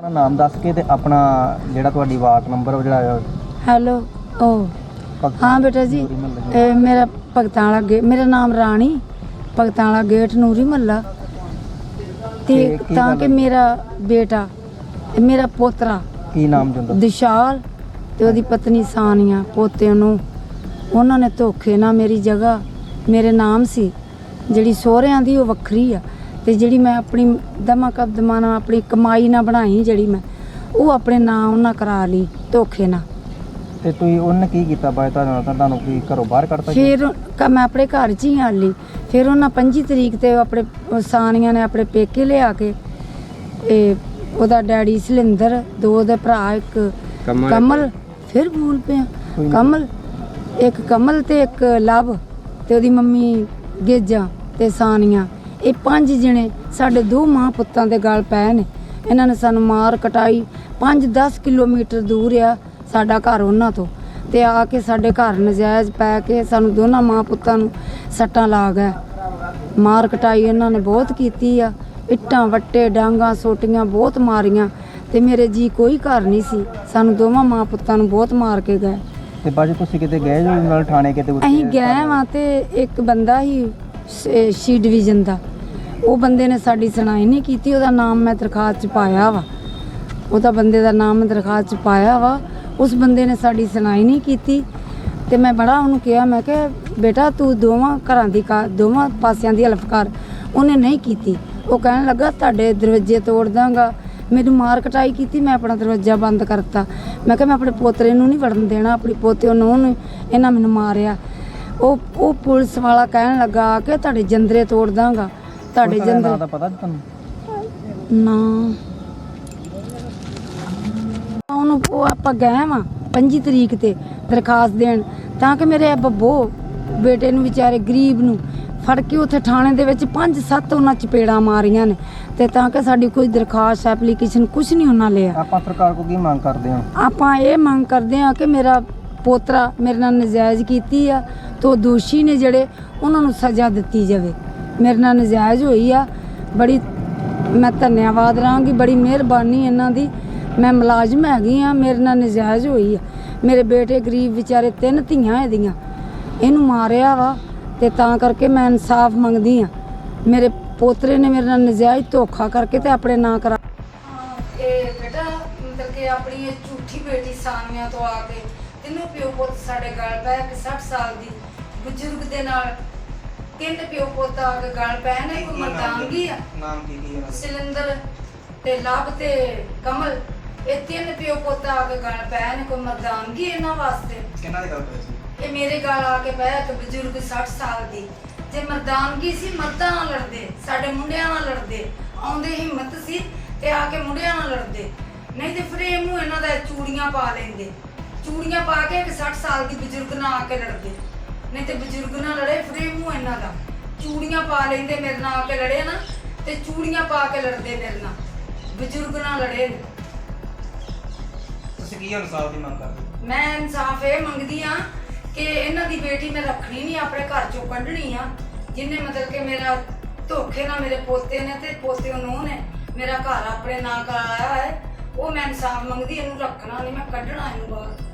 ਆਪਣਾ ਨਾਮ ਦੱਸ ਕੇ ਤੇ ਆਪਣਾ ਜਿਹੜਾ ਤੁਹਾਡੀ ਵਾਰਡ ਨੰਬਰ ਉਹ ਜਿਹੜਾ ਹੈਲੋ ਓ। ਭਗਤ ਹਾਂ ਬੇਟਾ ਜੀ ਨੂਰੀ ਮਹੱਲਾ ਇਹ ਮੇਰਾ ਭਗਤਾਂ ਵਾਲਾ ਗੇ ਮੇਰਾ ਨਾਮ ਰਾਣੀ ਭਗਤਾਂ ਵਾਲਾ ਗੇਟ ਨੂਰੀ ਮੱਲਾ ਤੇ ਤੇ ਕੀ ਤਾਂ ਗੱਲ ਕਿ ਹੈ? ਮੇਰਾ ਬੇਟਾ ਤੇ ਮੇਰਾ ਪੋਤਰਾ ਕੀ ਨਾਮ ਜੁੰਦਾ? ਦਿਸ਼ਾਲ ਤੇ ਉਹਦੀ ਪਤਨੀ ਸਾਨੀਆ ਪੋਤੇ ਨੂੰ। ਉਹਨਾਂ ਨੇ ਧੋਖੇ ਨਾਲ ਮੇਰੀ ਜਗ੍ਹਾ ਮੇਰੇ ਨਾਮ ਸੀ। ਜਿਹੜੀ ਸਹੁਰਿਆਂ ਦੀ ਉਹ ਵੱਖਰੀ ਆ। ਤੇ ਜਿਹੜੀ ਮੈਂ ਆਪਣੀ ਦਮਾ ਕਦਮਾ ਨਾਲ ਆਪਣੀ ਕਮਾਈ ਨਾਲ ਬਣਾਈ ਜਿਹੜੀ ਮੈਂ ਉਹ ਆਪਣੇ ਨਾਂ ਉਹਨਾਂ ਕਰਾ ਲਈ ਧੋਖੇ ਨਾਲ। ਤੇ ਤੁਸੀਂ ਉਹਨੇ ਕੀ ਕੀਤਾ ਬਾਈ ਤੁਹਾਨੂੰ ਤਾਂ ਤੁਹਾਨੂੰ ਕੀ ਘਰੋਂ ਬਾਹਰ ਕੱਢਤਾ ਜੀ? ਫਿਰ ਕ- ਮੈਂ ਆਪਣੇ ਘਰ 'ਚ ਹੀ ਹਾਲੀ ਫਿਰ ਉਹਨਾਂ 25 ਤਰੀਕ ਤੇ ਉਹ ਆਪਣੇ ਉਹ ਸਾਨੀਆਂ ਨੇ ਆਪਣੇ ਪੇਕੇ ਲਿਆ ਕੇ ਇਹ ਉਹਦਾ ਡੈਡੀ ਸਿਲਿੰਦਰ ਦੋ ਉਹਦੇ ਭਰਾ ਇੱਕ ਕਮਲ ਫਿਰ ਭੂਲ ਪਿਆ। ਕੋਈ। ਕਮਲ ਇੱਕ ਕਮਲ ਤੇ ਇੱਕ ਲਵ ਤੇ ਉਹਦੀ ਮੰਮੀ ਗੇਜਾ ਤੇ ਸਾਨੀਆਂ। ਇਹ ਪੰਜ ਜਣੇ ਸਾਡੇ ਦੋ ਮਾਂ ਪੁੱਤਾਂ ਦੇ ਗਲ ਪਏ ਨੇ। ਇਹਨਾਂ ਨੇ ਸਾਨੂੰ ਮਾਰ ਕਟਾਈ। 5-10 ਕਿਲੋਮੀਟਰ ਦੂਰ ਆ ਸਾਡਾ ਘਰ ਉਹਨਾਂ ਤੋਂ। ਤੇ ਆ ਕੇ ਸਾਡੇ ਘਰ ਨਜਾਇਜ਼ ਪੈ ਕੇ ਸਾਨੂੰ ਦੋਨਾਂ ਮਾਂ ਪੁੱਤਾਂ ਨੂੰ ਸੱਟਾਂ ਲਾ ਗਏ। ਮਾਰ ਕਟਾਈ ਇਹਨਾਂ ਨੇ ਬਹੁਤ ਕੀਤੀ ਆ। ਇੱਟਾਂ ਵੱਟੇ ਡਾਂਗਾ ਸੋਟੀਆਂ ਬਹੁਤ ਮਾਰੀਆਂ। ਤੇ ਮੇਰੇ ਜੀ ਕੋਈ ਘਰ ਨਹੀਂ ਸੀ। ਸਾਨੂੰ ਦੋਵਾਂ ਮਾਂ ਪੁੱਤਾਂ ਨੂੰ ਬਹੁਤ ਮਾਰ ਕੇ ਗਏ। ਤੇ ਬਾਜੀ ਤੁਸੀਂ ਕਿਤੇ ਗਏ ਜੋ ਨਾਲ ਥਾਣੇ ਕਿਤੇ? ਅਸੀਂ ਗਏ ਵਾਂ ਤੇ ਇੱਕ ਬੰਦਾ ਹੀ ਸ- ਸ਼ੀ ਡਿਵੀਜ਼ਨ ਦਾ। ਉਹ ਬੰਦੇ ਨੇ ਸਾਡੀ ਸੁਣਾਈ ਨਹੀਂ ਕੀਤੀ, ਉਹਦਾ ਨਾਮ ਮੈਂ ਦਰਖਾਸਤ ਚ ਪਾਇਆ ਵਾ। ਉਹਦਾ ਬੰਦੇ ਦਾ ਨਾਮ ਮੈਂ ਦਰਖਾਸਤ ਚ ਪਾਇਆ ਵਾ। ਉਸ ਬੰਦੇ ਨੇ ਸਾਡੀ ਸੁਣਾਈ ਨਹੀਂ ਕੀਤੀ। ਤੇ ਮੈਂ ਬੜਾ ਉਹਨੂੰ ਕਿਹਾ, ਮੈਂ ਕਿਹਾ, ਬੇਟਾ, ਤੂੰ ਦੋਵਾਂ ਘਰਾਂ ਦੀ ਕਾ ਦੋਵਾਂ ਪਾਸਿਆਂ ਦੀ ਹਲਫ ਕਰ। ਉਹਨੇ ਨਹੀਂ ਕੀਤੀ। ਉਹ ਕਹਿਣ ਲੱਗਾ, ਤੁਹਾਡੇ ਦਰਵਾਜ਼ੇ ਤੋੜ ਦਾਂਗਾ। ਮੈਨੂੰ ਮਾਰ ਕਟਾਈ ਕੀਤੀ, ਮੈਂ ਆਪਣਾ ਦਰਵਾਜ਼ਾ ਬੰਦ ਕਰਤਾ। ਮੈਂ ਕਿਹਾ, ਮੈਂ ਆਪਣੇ ਪੋਤਰੇ ਨੂੰ ਨਹੀਂ ਵੜਨ ਦੇਣਾ, ਆਪਣੀ ਪੋਤੇ ਨੂੰ ਉਹਨੂੰ ਇਹਨਾਂ ਮੈਨੂੰ ਮਾਰਿਆ। ਉਹ ਉਹ ਪੁਲਿਸ ਵਾਲਾ ਕਹਿਣ ਲੱਗਾ ਕਿ ਤੁਹਾਡੇ ਜੰਦਰੇ ਤੋੜ ਦਾਂਗਾ ਤੁਹਾਡੇ ਜੰਦਰੇ ਦਾ ਪਤਾ ਤੁਹਾਨੂੰ ਨਾ। ਉਹਨੂੰ ਉਹ ਆਪਾਂ ਗਏ ਵਾਂ 25 ਤਰੀਕ ਤੇ ਦਰਖਾਸਤ ਦੇਣ ਤਾਂ ਕਿ ਮੇਰੇ ਬੱਬੋ ਬੇਟੇ ਨੂੰ ਵਿਚਾਰੇ ਗਰੀਬ ਨੂੰ ਫੜ ਕੇ ਉੱਥੇ ਥਾਣੇ ਦੇ ਵਿੱਚ 5-7 ਉਹਨਾਂ ਚਪੇੜਾਂ ਮਾਰੀਆਂ ਨੇ ਤੇ ਤਾਂ ਕਿ ਸਾਡੀ ਕੋਈ ਦਰਖਾਸਤ ਐਪਲੀਕੇਸ਼ਨ ਕੁਝ ਨਹੀਂ ਉਹਨਾਂ ਲਿਆ। ਆਪਾਂ ਸਰਕਾਰ ਕੋਲ ਕੀ ਮੰਗ ਕਰਦੇ ਹਾਂ? ਆਪਾਂ ਇਹ ਮੰਗ ਕਰਦੇ ਹਾਂ ਕਿ ਮੇਰਾ ਪੋਤਰਾ ਮੇਰੇ ਨਾਲ ਨਜਾਇਜ਼ ਕੀਤੀ ਆ ਤੋ ਦੋਸ਼ੀ ਨੇ ਜਿਹੜੇ ਉਹਨਾਂ ਨੂੰ ਸਜ਼ਾ ਦਿੱਤੀ ਜਾਵੇ। ਮੇਰੇ ਨਾਲ ਨਜਾਇਜ਼ ਹੋਈ ਆ। ਬੜੀ ਮੈਂ ਧੰਨਵਾਦ ਰਹਾਂਗੀ, ਬੜੀ ਮਿਹਰਬਾਨੀ ਇਹਨਾਂ ਦੀ। ਮੈਂ ਮੁਲਾਜ਼ਮ ਹੈਗੀ ਆ, ਮੇਰੇ ਨਾਲ ਨਜਾਇਜ਼ ਹੋਈ ਆ। ਮੇਰੇ ਬੇਟੇ ਗਰੀਬ ਵਿਚਾਰੇ ਤਿੰਨ ਧੀਆਂ ਇਹਦੀਆਂ। ਇਹਨੂੰ ਮਾਰਿਆ ਵਾ ਤੇ ਤਾਂ ਕਰਕੇ ਮੈਂ ਇਨਸਾਫ ਮੰਗਦੀ ਆ। ਮੇਰੇ ਪੋਤਰੇ ਨੇ ਮੇਰੇ ਨਾਲ ਨਜਾਇਜ਼ ਧੋਖਾ ਕਰਕੇ ਤੇ ਆਪਣੇ ਨਾਂ ਕਰਾ ਇਹ ਬੇਟਾ, ਮਤਲਬ ਕਿ ਆਪਣੀ ਇਹ ਝੂਠੀ ਬੇਟੀ ਸਾਨੀਆਂ ਤੋਂ ਆ ਕੇ ਤਿੰਨੋਂ ਪਿਓ ਪੁੱਤ ਸਾਡੇ ਗਲ ਪਏ ਇੱਕ 60 ਸਾਲ ਦੀ। ਬਜ਼ੁਰਗ ਦੇ ਨਾਲ ਤਿੰਨ ਪਿਓ ਪੁੱਤ ਆ ਕੇ ਗਲ ਪਏ ਨੇ ਮਰਦਾਨਗੀ ਆ। ਨਾਮ ਕੀ ਕੀ ਹੈ ਸਿਲੰਦਰ ਤੇ ਲਵ ਤੇ ਕਮਲ ਇਹ ਤਿੰਨ ਪਿਓ ਪੁੱਤ ਆ ਕੇ ਗਲ ਪਏ ਨੇ ਕੋਈ ਇਹਨਾਂ ਵਾਸਤੇ। ਕਿਹਨਾਂ ਦੀ ਗੱਲ ਕਰ ਸੀ? ਇਹ ਮੇਰੇ ਗਲ ਆ ਕੇ ਪਿਆ ਇੱਕ ਬਜ਼ੁਰਗ 60 ਸਾਲ ਦੀ। ਜੇ ਮਰਦਾਨਗੀ ਸੀ ਮਰਦਾਂ ਨਾਲ ਲੜਦੇ ਸਾਡੇ ਮੁੰਡਿਆਂ ਨਾਲ ਲੜਦੇ ਆਉਂਦੇ ਹਿੰਮਤ ਸੀ ਤੇ ਆ ਕੇ ਮੁੰਡਿਆਂ ਨਾਲ ਲੜਦੇ। ਨਹੀਂ ਤੇ ਫਰੇਮ ਨੂੰ ਇਹਨਾਂ ਦਾ ਚੂੜੀਆਂ ਪਾ ਲੈਂਦੇ। ਚੂੜੀਆਂ ਪਾ ਕੇ ਇੱਕ 60 ਸਾਲ ਦੀ ਬਜ਼ੁਰਗ ਨਾਲ ਆ ਕੇ ਲੜਦੇ। ਨਹੀਂ ਤੇ ਬਜ਼ੁਰਗ ਨਾਲ ਲੜੇ ਫਰੇਮ ਨੂੰ ਇਹਨਾਂ ਦਾ। ਚੂੜੀਆਂ ਪਾ ਲੈਂਦੇ ਮੇਰੇ ਨਾਲ ਆ ਕੇ ਲੜੇ ਨਾ ਤੇ ਚੂੜੀਆਂ ਪਾ ਕੇ ਲੜਦੇ ਮੇਰੇ ਨਾਲ। ਬਜ਼ੁਰਗ ਨਾਲ ਲੜੇ। ਨੇ ਤੁਸੀਂ ਕੀ ਇਨਸਾਫ ਦੀ ਮੰਗ ਕਰਦੇ ਮੈਂ ਇਨਸਾਫ ਇਹ ਮੰਗਦੀ ਆ ਕਿ ਇਹਨਾਂ ਦੀ ਬੇਟੀ ਮੈਂ ਰੱਖਣੀ ਨਹੀਂ ਆਪਣੇ ਘਰ ਚੋਂ ਕੱਢਣੀ ਆ। ਜਿਨੇ ਮਤਲਬ ਕਿ ਮੇਰਾ ਧੋਖੇ ਨਾਲ ਮੇਰੇ ਪੋਤੇ ਨੇ ਤੇ ਪੋਤੇ ਨੂੰ ਨੇ ਮੇਰਾ ਘਰ ਆਪਣੇ ਨਾਂ ਕਰਾਇਆ ਹੈ ਉਹ ਮੈਂ ਇਨਸਾਫ ਮੰਗਦੀ ਇਹਨੂੰ ਰੱਖਣਾ ਨਹੀਂ ਮੈਂ ਕੱਢਣਾ ਇਹਨੂੰ ਬਾਹਰ।